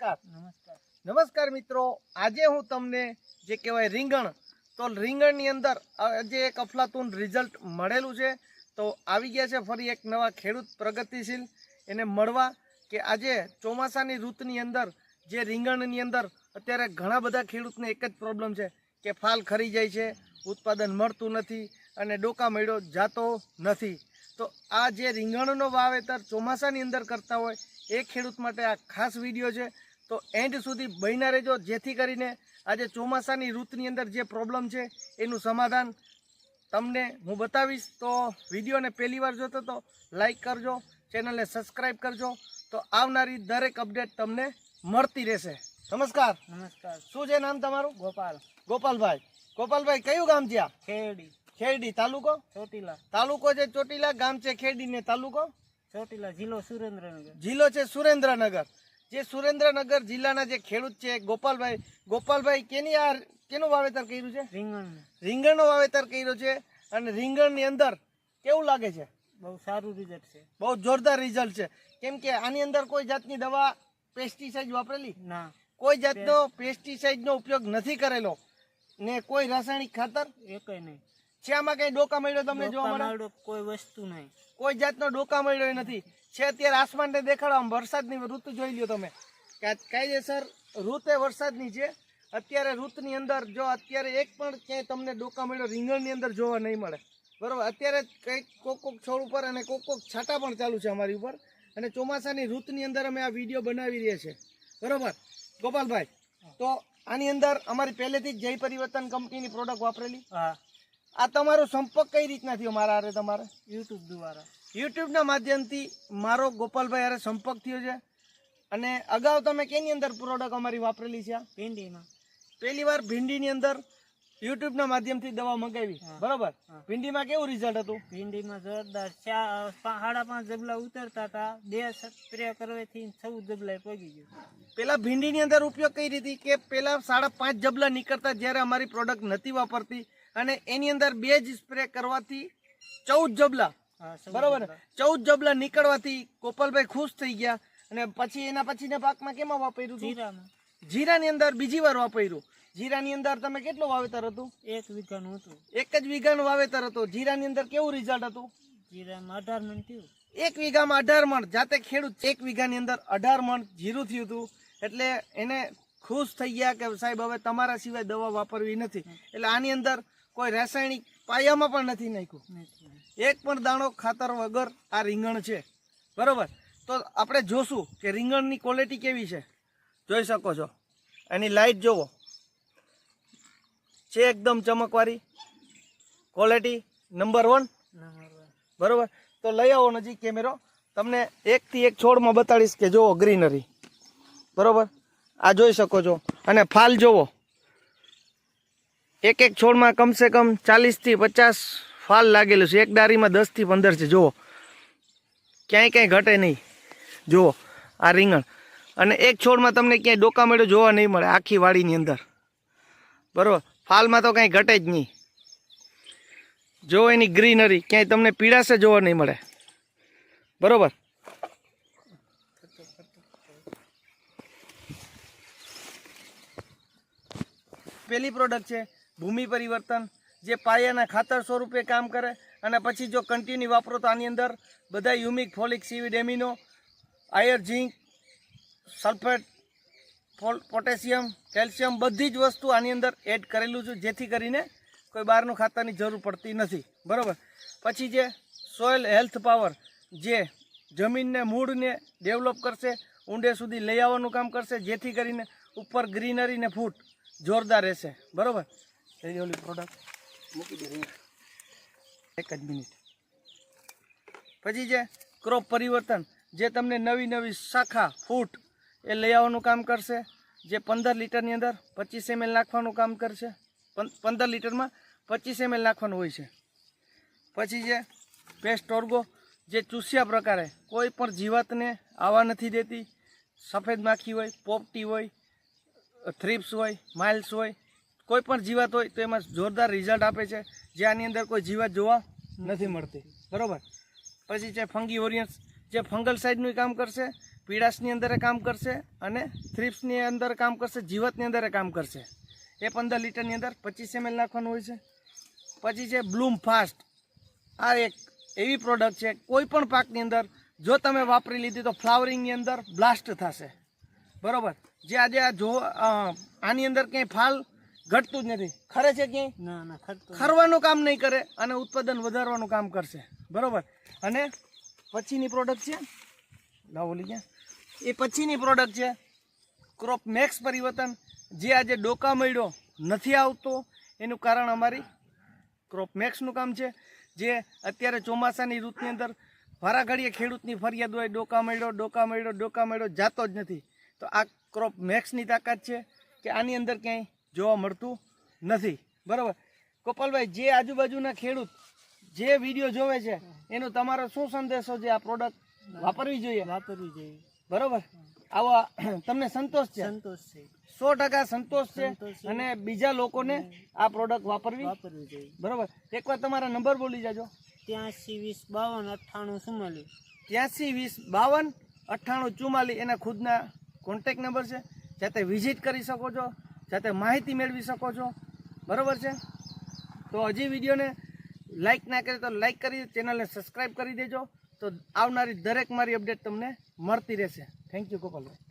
નમસ્કાર. નમસ્કાર. નમસ્કાર મિત્રો. આજે હું તમને જે કહેવાય રીંગણ તો રીંગણની અંદર આજે એક અફલાતુન રિઝલ્ટ મળેલું છે. તો આવી ગયા છે ફરી એક નવા ખેડૂત પ્રગતિશીલ. એને મળવા કે આજે ચોમાસાની ઋતુની અંદર જે રીંગણની અંદર અત્યારે ઘણા બધા ખેડૂતને એક જ પ્રોબ્લેમ છે કે ફાલ ખરી જાય છે ઉત્પાદન મળતું નથી અને ડોકા મેળો જાતો નથી. તો આ જે રીંગણનો વાવેતર ચોમાસાની અંદર કરતા હોય એ ખેડૂત માટે આ ખાસ વીડિયો છે. તો એન્ડ સુધી બન્યા રહેજો. જેથી કરીને આજે ચોમાસાની ઋતુની અંદર જે પ્રોબ્લેમ છે એનું સમાધાન તમને હું બતાવીશ. તો વિડીયોને પહેલી વાર જોતો તો લાઈક કરજો ચેનલને સબસ્ક્રાઈબ કરજો. તો આવનારી દરેક અપડેટ તમને મળતી રહેશે. નમસ્કાર. નમસ્કાર. શું છે નામ તમારું? ગોપાલ. ગોપાલભાઈ. ગોપાલભાઈ કયું ગામ છે આ? ખેડી ખેરડી તાલુકો? ચોટીલા. તાલુકો છે ચોટીલા ગામ છે ખેરડી ને તાલુકો? ચોટીલા જિલ્લો સુરેન્દ્રનગર. જિલ્લો છે સુરેન્દ્રનગર. જે સુરેન્દ્રનગર જિલ્લાના જે ખેડૂત છે ગોપાલભાઈ ગોપાલભાઈ કેની આ કેનું વાવેતર કર્યું છે? રીંગણ રીંગણનું વાવેતર કર્યું છે અને રીંગણની અંદર કેવું લાગે છે? બહુ સારું રિઝલ્ટ છે. બહુ જોરદાર રિઝલ્ટ છે. કેમ કે આની અંદર કોઈ જાતની દવા પેસ્ટિસાઇડ વાપરેલી? ના. કોઈ જાતનો પેસ્ટિસાઇડનો ઉપયોગ નથી કરેલો ને કોઈ રાસાયણિક ખાતર? એ કંઈ નહીં. છે આમાં કઈ ડોકા મળ્યો તમને જોવા મળે? કોઈ વસ્તુ નહીં. કોઈ જાતનો ડોકા મળ્યો નથી. છે અત્યારે આસમાનને દેખાડવા વરસાદની ઋતુ જોઈ લ્યો તમે. કે આ એ ઋતે વરસાદની છે. અત્યારે ઋતુની અંદર જો અત્યારે એક પણ ક્યાંય તમને ડોકા મળ્યો રીંગણની અંદર જોવા નહીં મળે. બરોબર? અત્યારે કંઈક કોક કોક છોડ ઉપર અને કોક કોક છાંટા પણ ચાલુ છે અમારી ઉપર. અને ચોમાસાની ઋતુની અંદર અમે આ વીડિયો બનાવી રહ્યા છે. બરોબર? ગોપાલભાઈ તો આની અંદર અમારી પહેલેથી જ જય પરિવર્તન કંપનીની પ્રોડક્ટ વાપરેલી? હા. આ તમારો સંપર્ક કઈ રીતના થયો મારા હારે તમારે? યુટ્યુબ દ્વારા. યુટ્યુબના માધ્યમથી મારો ગોપાલભાઈ હારે સંપર્ક થયો છે. અને અગાઉ તમે કેની અંદર પ્રોડક્ટ અમારી વાપરેલી છે? ભીંડીમાં. પહેલી વાર ભીંડીની અંદર યુટ્યુબના માધ્યમથી દવા મંગાવી. બરોબર? ભીંડીમાં કેવું રિઝલ્ટ હતું? ભીંડીમાં જોરદાર સાડા પાંચ જબલા ઉતરતા હતા. બે સ્પ્રે કરવાથી ચૌદ જબલા પગી ગયું. પેલા ભીંડીની અંદર ઉપયોગ કઈ રીતે? કે પેલા સાડા પાંચ જબલા નીકળતા જ્યારે અમારી પ્રોડક્ટ નથી વાપરતી અને એની અંદર બે જ સ્પ્રે કરવાથી ચૌદ જબલા. બરોબર. ચૌદ જબલા નીકળવાથી ગોપાલભાઈ ખુશ થઈ ગયા અને પછી એના પછીના પાકમાં કેમાં વાપર્યું હતું જીરાની. અંદર બીજી વાર વાપર્યું. જીરાની અંદર તમે કેટલું વાવેતર હતું? એક વીઘાનું હતું. એક જ વીઘાનું વાવેતર હતું. જીરાની અંદર કેવું રિઝલ્ટ હતું? જીરામાં અઢાર મણ થયું. એક વીઘામાં અઢાર મણ. જાતે ખેડૂત એક વીઘાની અંદર અઢાર મણ જીરું થયું હતું. એટલે એને ખુશ થઈ ગયા કે સાહેબ હવે તમારા સિવાય દવા વાપરવી નથી. એટલે આની અંદર કોઈ રાસાયણિક પાયામાં પણ નથી નાખ્યું. એક પણ દાણો ખાતર વગર આ રીંગણ છે. બરાબર? તો આપણે જોશું કે રીંગણની ક્વોલિટી કેવી છે. જોઈ શકો છો. એની લાઈટ જુઓ છે એકદમ ચમકવાળી ક્વોલિટી નંબર વન બરાબર? તો લઈ આવો નજીક કેમેરો તમને એકથી એક છોડમાં બતાડીશ કે જુઓ ગ્રીનરી બરાબર? આ જોઈ શકો છો. અને ફાલ જોવો. એક એક છોડમાં કમસે કમ ચાલીસથી પચાસ ફાલ લાગેલું છે. એક ડારીમાં દસથી પંદર છે. જુઓ. ક્યાંય ક્યાંય ઘટે નહીં. જુઓ આ રીંગણ. અને એક છોડમાં તમને ક્યાંય ડોકા મેળો જોવા નહીં મળે, આખી વાડીની અંદર. બરાબર? ફાલમાં તો કાંઈ ઘટે જ નહીં. જો એની ગ્રીનરી, ક્યાંય તમને પીળાશે જોવા નહીં મળે. બરાબર? પેલી પ્રોડક્ટ છે. ભૂમિ પરિવર્તન, જે પાયાના ખાતર સ્વરૂપે કામ કરે અને પછી જો કન્ટિન્યુ વાપરો તો આની અંદર બધા humic folic seaweed amino iron zinc sulphate potassium calcium બધી જ વસ્તુ આની અંદર એડ કરેલું છે, જેથી કરીને કોઈ બહારનું ખાતરની જરૂર પડતી નથી. બરાબર? પછી જે સોઇલ હેલ્થ પાવર જે જમીનને, મૂળને ડેવલપ કરશે, ઊંડે સુધી લઈ આવવાનું કામ કરશે, જેથી કરીને ઉપર ગ્રીનરી ને ફૂટ જોરદાર રહેશે. બરાબર? એ ઓલી પ્રોડક્ટ મૂકી દે. એક જ મિનિટ. પછી જે ક્રોપ પરિવર્તન જે તમને નવી નવી શાખા ફૂટ એ લઈ આવવાનું કામ કરશે. જે પંદર લીટરની અંદર પચીસ એમએલ નાખવાનું કામ કરશે. પંદર લીટરમાં પચીસ એમએલ નાખવાનું હોય છે. પછી જે પેસ્ટ ઓર્ગો જે ચૂસ્યા પ્રકારે કોઈ પણ જીવાતને આવવા નથી દેતી. સફેદ માખી હોય પોપટી હોય થ્રીપ્સ હોય માઇલ્સ હોય કોઈ પણ જીવાત હોય તો એમાં જોરદાર રિઝલ્ટ આપે છે. જે આની અંદર કોઈ જીવાત જોવા નથી મળતી. બરોબર? પછી છે ફંગી ઓરિયન્સ જે ફંગલ સાઇડનું કામ કરશે પીડાશની અંદર કામ કરશે અને થ્રિપ્સની અંદર કામ કરશે, જીવતની અંદર કામ કરશે. એ પંદર લીટરની અંદર પચીસ એમએલ નાખવાનું હોય છે. પછી છે બ્લૂમ ફાસ્ટ. આ એક એવી પ્રોડક્ટ છે, કોઈ પણ પાકની અંદર, જો તમે વાપરી લીધી તો ફ્લાવરિંગની અંદર બ્લાસ્ટ થશે. બરાબર? જે આજે આ જો આની અંદર ક્યાંય ફાલ ઘટતું જ નથી. ખરે છે ક્યાંય? ના ના ખરતું ખરવાનું કામ નહીં કરે અને ઉત્પાદન વધારવાનું કામ કરશે. બરોબર? અને પછીની પ્રોડક્ટ છે? લાવો લઈ ગયા. એ પછીની પ્રોડક્ટ છે ક્રોપ મેક્સ પરિવર્તન. જે આજે ડોકા મળ્યો નથી આવતો એનું કારણ અમારી ક્રોપ મેક્સનું કામ છે. જે અત્યારે ચોમાસાની ઋતુની અંદર વારાઘડીએ ખેડૂતની ફરિયાદ હોય ડોકા મળ્યો ડોકા મળ્યો ડોકા મળ્યો જાતો જ નથી. તો આ ક્રોપ મેક્સની તાકાત છે કે આની અંદર ક્યાંય જોવા મળતું નથી. બરાબર? ગોપાલભાઈ જે આજુબાજુના ખેડૂત જે વીડિયો જોવે છે એનો તમારો શું સંદેશો છે આ પ્રોડક્ટ વાપરવી જોઈએ? વાપરવી જોઈએ. બરોબર? આવા તમને સંતોષ છે? સંતોષ છે. સો ટકા સંતોષ છે અને બીજા લોકોને આ પ્રોડક્ટ વાપરવી વાપરવી જોઈએ. બરોબર? એકવાર તમારા નંબર બોલી જાજો. ત્યાંસી વીસ બાવન અઠ્ઠાણું ચુમ્માલી ત્યાંસી વીસ બાવન અઠ્ઠાણું ચુમ્માલી એના ખુદના કોન્ટેક નંબર છે. જાતે વિઝિટ કરી શકો છો. જાતે માહિતી મેળવી શકો છો. બરાબર છે? તો હજી વિડીયોને લાઇક ના કરે તો લાઇક કરી ચેનલને સબસ્ક્રાઈબ કરી દેજો. તો આવનારી દરેક મારી અપડેટ તમને મળતી રહેશે. Thank you Gopalbhai.